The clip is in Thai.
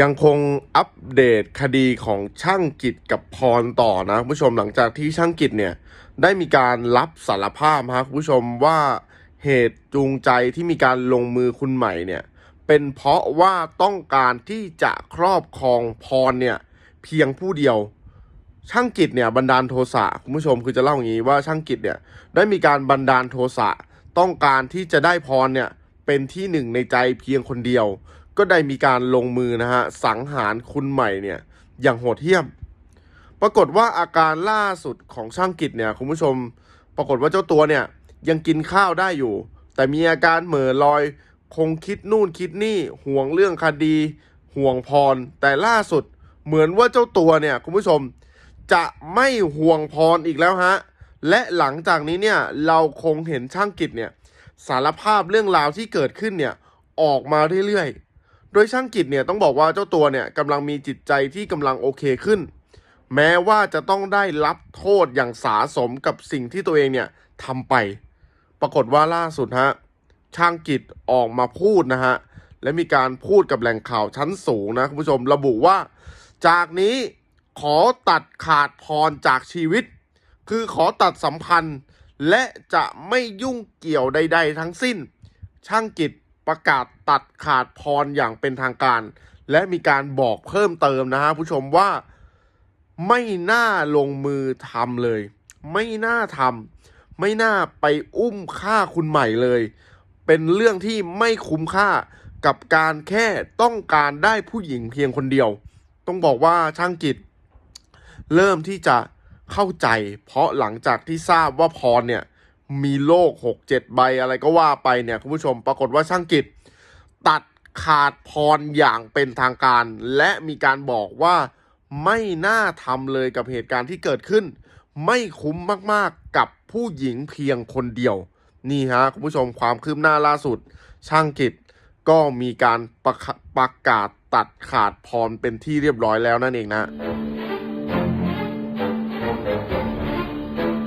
ยังคงอัปเดตคดีของช่างกิจกับพรต่อนะคุณผู้ชมหลังจากที่ช่างกิจเนี่ยได้มีการรับสารภาพฮะคุณผู้ชมว่าเหตุจูงใจที่มีการลงมือคุณใหม่เนี่ยเป็นเพราะว่าต้องการที่จะครอบครองพรเนี่ยเพียงผู้เดียว ช่างกิจเนี่ยบันดาลโทสะคุณผู้ชมคือจะเล่าอย่างนี้ว่าช่างกิจเนี่ยได้มีการบันดาลโทสะต้องการที่จะได้พรเนี่ยเป็นที่หนึ่งในใจเพียงคนเดียว ก็ได้มีการลงมือนะฮะสังหารคุณใหม่เนี่ยอย่างโหดเหี้ยม ปรากฏว่าอาการล่าสุดของช่างกิจเนี่ยคุณผู้ชม ปรากฏว่าเจ้าตัวเนี่ยยังกินข้าวได้อยู่ แต่มีอาการเหม่อลอย คงคิดนู่นคิดนี่ห่วงเรื่องคดี ห่วงพร แต่ล่าสุดเหมือนว่าเจ้าตัวเนี่ยคุณผู้ชม จะไม่ห่วงพรอีกแล้วฮะและหลังจากนี้เนี่ยเราคงเห็นช่างกิจเนี่ยสารภาพเรื่องราวที่เกิดขึ้นเนี่ยออกมาเรื่อยๆ โดยช่างกิจเนี่ยต้องบอกว่าเจ้าตัวเนี่ยกำลังมีจิตใจที่กำลังโอเคขึ้น แม้ว่าจะต้องได้รับโทษอย่างสาสมกับสิ่งที่ตัวเองเนี่ยทำไป ปรากฏว่าล่าสุดฮะช่างกิจออกมาพูดนะฮะและมีการพูดกับแหล่งข่าวชั้นสูงนะคุณผู้ชมระบุว่า จากนี้ขอตัดขาดพรจากชีวิต คือขอตัดสัมพันธ์ และจะไม่ยุ่งเกี่ยวใด ๆ ทั้งสิ้น ช่างกิจ ประกาศตัดขาดพรอย่างเป็นทางการ และมีการบอกเพิ่มเติมนะฮะผู้ชมว่าไม่น่าลงมือทำเลย ไม่น่าทำไม่น่าไปอุ้มฆ่าคุณใหม่เลย เป็นเรื่องที่ไม่คุ้มค่ากับการแค่ต้องการได้ผู้หญิงเพียงคนเดียว ต้องบอกว่าช่างกิจ เริ่มที่จะเข้าใจ เพราะหลังจากที่ทราบว่าพรเนี่ย มีโลกหกเจ็ดใบอะไรก็ว่าไปเนี่ยคุณผู้ชมปรากฏว่าช่างกิจตัดขาดพรอย่างเป็นทางการ และมีการบอกว่าไม่น่าทำเลยกับเหตุการณ์ที่เกิดขึ้น ไม่คุ้มมากๆกับผู้หญิงเพียงคนเดียว นี่ฮะคุณผู้ชมความคืบหน้าล่าสุด ช่างกิจก็มีการประประกาศตัดขาดพรเป็นที่เรียบร้อยแล้วนั่นเองนะ